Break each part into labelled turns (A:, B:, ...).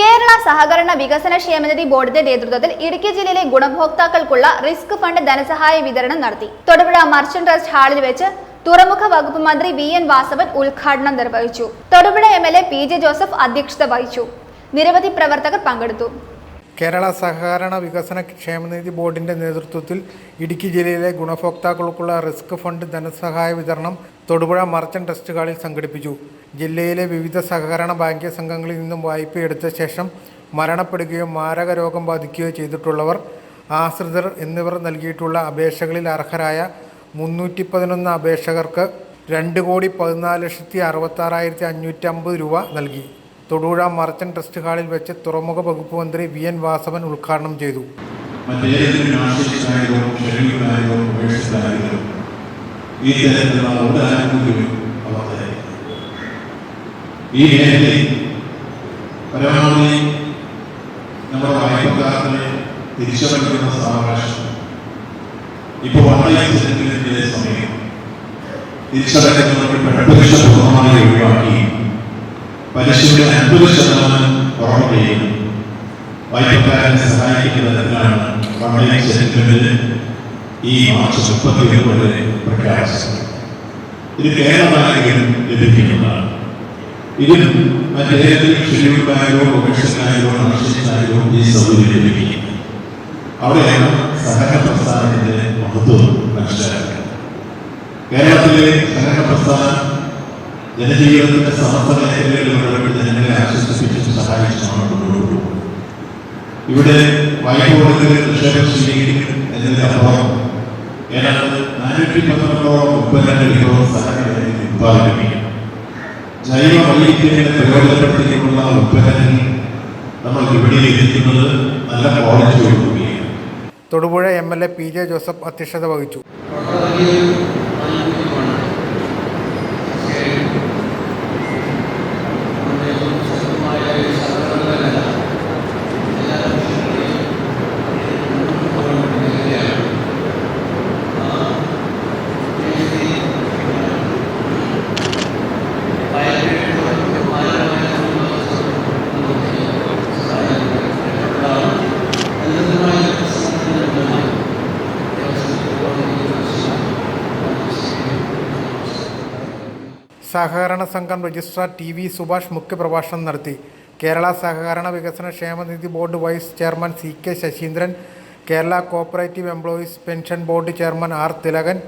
A: കേരള സഹകരണ വികസന ക്ഷേമനിധി ബോർഡിന്റെ നേതൃത്വത്തിൽ ഇടുക്കി ജില്ലയിലെ ഗുണഭോക്താക്കൾക്കുള്ള റിസ്ക് ഫണ്ട് ധനസഹായ വിതരണം നടത്തി. തൊടുപുഴ മർച്ചന്റ് ട്രസ്റ്റ് ഹാളിൽ വെച്ച് തുറമുഖ വകുപ്പ് മന്ത്രി വി എൻ വാസവൻ ഉദ്ഘാടനം നിർവഹിച്ചു. Thodupuzha M L A P J Joseph അധ്യക്ഷത വഹിച്ചു. നിരവധി പ്രവർത്തകർ പങ്കെടുത്തു.
B: കേരള സഹകരണ വികസന ക്ഷേമനിധി ബോർഡിന്റെ നേതൃത്വത്തിൽ ഇടുക്കി ജില്ലയിലെ ഗുണഭോക്താക്കൾക്കുള്ള റിസ്ക് ഫണ്ട് ധനസഹായ വിതരണം തൊടുപുഴ മർച്ചന്റ് ട്രസ്റ്റ് ഹാളിൽ സംഘടിപ്പിച്ചു. ജില്ലയിലെ വിവിധ സഹകരണ ബാങ്ക് സംഘങ്ങളിൽ നിന്നും വായ്പയെടുത്ത ശേഷം മരണപ്പെടുകയോ മാരക രോഗം ബാധിക്കുകയോ ചെയ്തിട്ടുള്ളവർ ആശ്രിതർ എന്നിവർ നൽകിയിട്ടുള്ള അപേക്ഷകളിൽ അർഹരായ മുന്നൂറ്റി പതിനൊന്ന് അപേക്ഷകർക്ക് രണ്ട് കോടി പതിനാല് ലക്ഷത്തി അറുപത്താറായിരത്തി അഞ്ഞൂറ്റി അമ്പത് രൂപ നൽകി. തൊടുപുഴ മർച്ചന്റ് ട്രസ്റ്റ് ഹാളിൽ വെച്ച് തുറമുഖ വകുപ്പ് മന്ത്രി വി എൻ വാസവൻ ഉദ്ഘാടനം ചെയ്തു.
C: ഈ മേഖലയിൽ പരമാവധി നമ്മുടെ വായ്പക്കാരനെ തിരിച്ചടയ്ക്കുന്ന സാവകാശം. ഇപ്പോൾ സമയം. തിരിച്ചടയ്ക്കുന്നവർക്ക് പെട്ടപരീക്ഷ പൂർണമായി ഒഴിവാക്കി പലിശയുടെ അൻപത് ശതമാനം കുറവ് ചെയ്യുന്നു വായ്പക്കാരനെ സഹായിക്കുന്ന തരത്തിലാണ് ഓൺലൈൻ ഈ മാർച്ച് മുപ്പത്തി ഒന്ന് വരെ പ്രഖ്യാപിച്ചത്. ഇത് കേരള ബാങ്കിനും ലഭിക്കുന്നതാണ്. ഇതിൽ മറ്റേതെങ്കിലും ഷെഡ്യൂൾ ബാങ്കോ കൊമേഴ്ഷ്യൽ ബാങ്കോ നാഷണൽ ബാങ്കോ ഈ സൗകര്യം ലഭിക്കും. അവിടെയാണ് സഹകരണ പ്രസ്ഥാനത്തിന്റെ മഹത്വം മനസ്സിലാക്കുന്നത്. കേരളത്തിലെ സഹകരണ പ്രസ്ഥാനം ജനജീവിതത്തിന്റെ സമസ്ത മേഖലകളിൽ ജനങ്ങളെ ആശ്വസിപ്പിച്ച് മുന്നോട്ട് പോകുന്നത് ഇവിടെ വായ്പ കൊടുക്കൽ നിക്ഷേപം സ്വീകരിക്കും എന്നതിനപ്പുറം ഏതാണ്ട് നാനൂറ്റി പന്ത്രണ്ടോളം ഉൽപ്പന്നങ്ങൾ ഇപ്പോൾ സഹകരണ ഉത്പാദിപ്പിക്കും ജൈവ വൈവിധ്യങ്ങളെ പ്രയോജനപ്പെടുത്തിയിട്ടുള്ള ഉൽപ്പന്നങ്ങൾ നമ്മൾ ഇവിടെ എത്തിക്കുന്നത് നല്ല quality
B: Thodupuzha M L A P J Joseph അധ്യക്ഷത വഹിച്ചു. സഹകരണ സംഘം രജിസ്ട്രാർ ടി വി സുഭാഷ് മുഖ്യപ്രഭാഷണം നടത്തി. കേരള സഹകരണ വികസന ക്ഷേമനിധി board vice chairman C K Sasheendran Kerala cooperative employees pension board chairman R Thilakan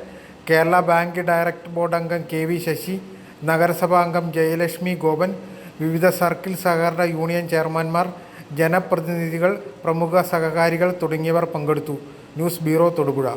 B: Kerala bank director board അംഗം കെ വി ശശി നഗരസഭാ അംഗം ജയലക്ഷ്മി ഗോപൻ വിവിധ സർക്കിൾ സഹകരണ യൂണിയൻ ചെയർമാൻമാർ ജനപ്രതിനിധികൾ പ്രമുഖ സഹകാരികൾ തുടങ്ങിയവർ പങ്കെടുത്തു. News bureau Thodupuzha.